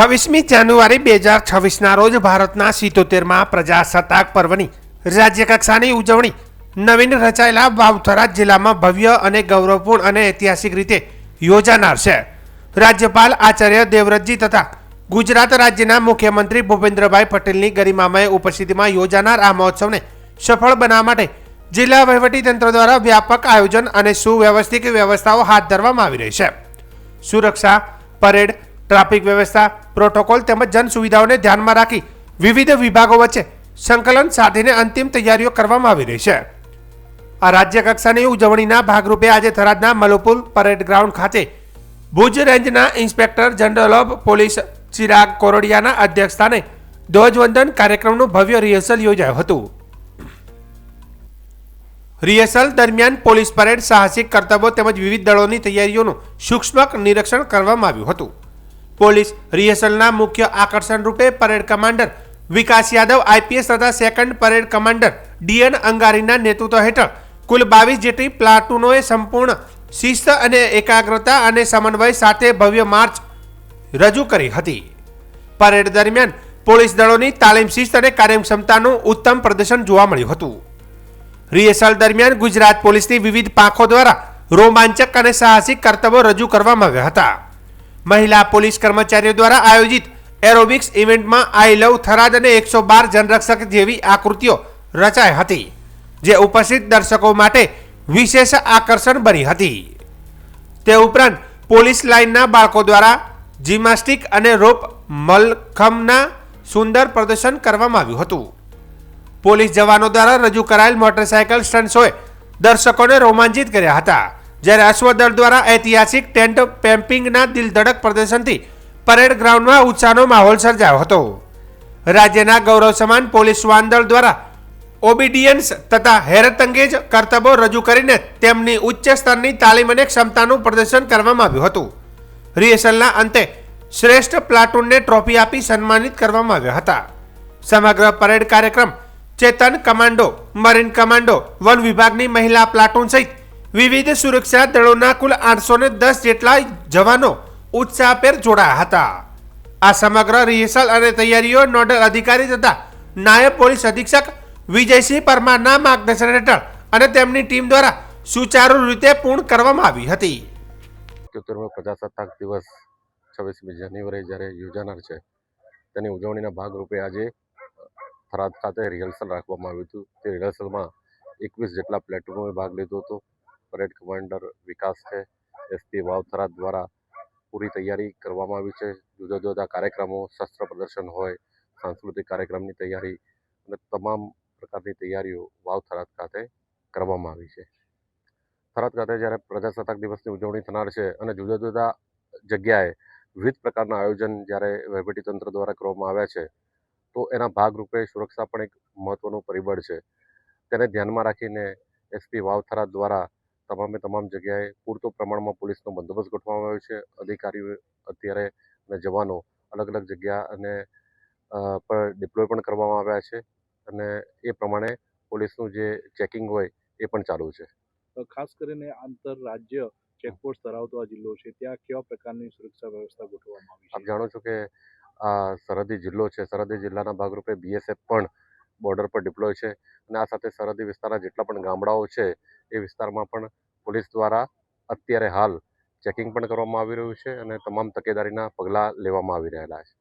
છવ્વીસમી જાન્યુઆરી બે હજાર છવ્વીસના રોજ ભારતના સિત્તોતેરમાં પ્રજાસત્તાક પર્વની રાજ્યકક્ષાની ઉજવણી. નવીન રચાયેલા વાવથરા જિલ્લામાં ભવ્ય અને ગૌરવપૂર્ણ અને ઐતિહાસિક રીતે યોજાનાર છે. રાજ્યપાલ આચાર્ય દેવવ્રતજી તથા ગુજરાત રાજ્યના મુખ્યમંત્રી ભૂપેન્દ્રભાઈ પટેલની ગરિમામય ઉપસ્થિતિમાં યોજાનાર આ મહોત્સવને સફળ બનાવવા માટે જિલ્લા વહીવટીતંત્ર દ્વારા વ્યાપક આયોજન અને સુવ્યવસ્થિત વ્યવસ્થાઓ હાથ ધરવામાં આવી રહી છે. સુરક્ષા, પરેડ, ટ્રાફિક વ્યવસ્થા પ્રોટોકોલ તેમજ જન સુવિધાઓને ધ્યાનમાં રાખી વિવિધ વિભાગો વચ્ચે સંકલન સાધીને અંતિમ તૈયારીઓ કરવામાં આવી રહી છે. આ રાજ્ય કક્ષાની ઉજવણીના ભાગરૂપે આજે થરાદના મલુપુલ પરેડ ગ્રાઉન્ડ ખાતે ભુજ રેન્જના inspector general of police Chirag કોરડિયાના અધ્યક્ષસ્થાને ધ્વજવંદન કાર્યક્રમનું ભવ્ય રિહર્સલ યોજાયું હતું. રિહર્સલ દરમિયાન પોલીસ પરેડ, સાહસિક કરતબો તેમજ વિવિધ દળોની તૈયારીઓનું સૂક્ષ્મ નિરીક્ષણ કરવામાં આવ્યું હતું. પોલીસ રિહર્સલના મુખ્ય આકર્ષણ રૂપે parade commander Vikas Yadav, IPS તથા સેકન્ડ પરેડ કમાન્ડર ડીએન અંગારીના નેતૃત્વ હેઠળ કુલ બાવીસ જેટલી પ્લાટુનોએ સંપૂર્ણ શિસ્ત અને એકાગ્રતા અને સમન્વય સાથે ભવ્ય માર્ચ રજૂ કરી હતી. પરેડ દરમિયાન પોલીસ દળોની તાલીમ શિસ્ત અને કાર્યક્ષમતાનું ઉત્તમ પ્રદર્શન જોવા મળ્યું હતું. રિહર્સલ દરમિયાન ગુજરાત પોલીસની વિવિધ પાંખો દ્વારા રોમાંચક અને સાહસિક કરતબો રજૂ કરવામાં આવ્યા હતા. મહિલા પોલીસ કર્મચારીઓ દ્વારા આયોજિત એરોબિક્સ ઇવેન્ટમાં આઈ લવ થરાદ અને એકસો બાર જનરક્ષક જેવી આકૃતિઓ રચાઈ હતી, જે ઉપસ્થિત દર્શકો માટે વિશેષ આકર્ષણ બની હતી. તે ઉપરાંત પોલીસ લાઇનના બાળકો દ્વારા જિમ્નાસ્ટિક અને રોપ મલખમના સુંદર પ્રદર્શન કરવામાં આવ્યું હતું. પોલીસ જવાનો દ્વારા રજૂ કરાયેલ મોટરસાયકલ સ્ટન્ટ્સોએ દર્શકોને રોમાંચિત કર્યા હતા. જ્યારે અશ્વદળ દ્વારા ઐતિહાસિક ટેન્ટ પેમ્પિંગના દિલધડક પ્રદર્શનથી પરેડ ગ્રાઉન્ડમાં ઉત્સાહનો માહોલ સર્જાયો હતો. રાજ્યના ગૌરવ સમાન પોલીસ વાનદળ દ્વારા ઓબિડિયન્સ તથા હેરતંગેજ કરતબો રજૂ કરીને તેમની ઉચ્ચ સ્તરની તાલીમ અને ક્ષમતાનું પ્રદર્શન કરવામાં આવ્યું હતું. રિહર્સલના અંતે શ્રેષ્ઠ પ્લાટૂનને ટ્રોફી આપી સન્માનિત કરવામાં આવ્યા હતા. સમગ્ર પરેડ કાર્યક્રમ ચેતન કમાન્ડો, મરીન કમાન્ડો, વન વિભાગની મહિલા પ્લાટૂન સહિત વિવિધ સુરક્ષા દળોના કુલ આઠસો ને દસ જેટલા જવાનો ઉત્સાહભેર જોડાયા હતા. આ સમગ્ર રિહર્સલ અને તૈયારીઓ નોડલ અધિકારી તથા નાયબ પોલીસ અધિક્ષક વિજયસિંહ પરમારના માર્ગદર્શન હેઠળ અને તેમની ટીમ દ્વારા સુચારુ રીતે પૂર્ણ કરવામાં આવી હતી. સિત્તોતેરમો પ્રજાસત્તાક દિવસ છવ્વીસમી જાન્યુઆરી જ્યારે યોજાનાર છે, તેની ઉજવણીના ભાગરૂપે આજે થરાદ ખાતે રિહર્સલ રાખવામાં આવ્યું હતું. તે રિહર્સલમાં એકવીસ જેટલા પ્લેટફોર્મે ભાગ લીધો હતો. પરેડ કમાન્ડર વિકાસ છે એસપી વાવ થરાદ દ્વારા પૂરી તૈયારી કરવામાં આવી છે. જુદા જુદા કાર્યક્રમો, શસ્ત્ર પ્રદર્શન હોય, સાંસ્કૃતિક કાર્યક્રમની તૈયારી અને તમામ પ્રકારની તૈયારીઓ વાવ થરાદ ખાતે કરવામાં આવી છે. થરાદ ખાતે જ્યારે પ્રજાસત્તાક દિવસની ઉજવણી થનાર છે અને જુદા જુદા જગ્યાએ વિવિધ પ્રકારના આયોજન જ્યારે વહીવટીતંત્ર દ્વારા કરવામાં આવ્યા છે, તો એના ભાગરૂપે સુરક્ષા પણ એક મહત્વનું પરિબળ છે. તેને ધ્યાનમાં રાખીને એસપી વાવ થરાદ દ્વારા તમામે તમામ જગ્યાએ પૂરતો પ્રમાણમાં પોલીસનો બંદોબસ્ત ગોઠવવામાં આવ્યો છે. અધિકારીઓ અત્યારે અને જવાનો અલગ અલગ જગ્યા અને પર ડિપ્લોય પણ કરવામાં આવ્યા છે અને એ પ્રમાણે પોલીસનું જે ચેકિંગ હોય એ પણ ચાલુ છે. ખાસ કરીને આંતરરાજ્ય ચેકપોસ્ટ ધરાવતો આ જિલ્લો છે ત્યાં કેવા પ્રકારની સુરક્ષા વ્યવસ્થા ગોઠવવામાં આવી આપ જાણો છો કે આ સરહદી જિલ્લો છે. સરહદી જિલ્લાના ભાગરૂપે બીએસએફ પણ બોર્ડર પર ડિપ્લોય છે. અને આ સાથે સરહદી વિસ્તારના જેટલા પણ ગામડાઓ છે, એ વિસ્તારમાં પણ પોલીસ દ્વારા અત્યારે હાલ ચેકિંગ પણ કરવામાં આવી રહ્યું છે અને તમામ તકેદારીના પગલાં લેવામાં આવી રહેલા છે.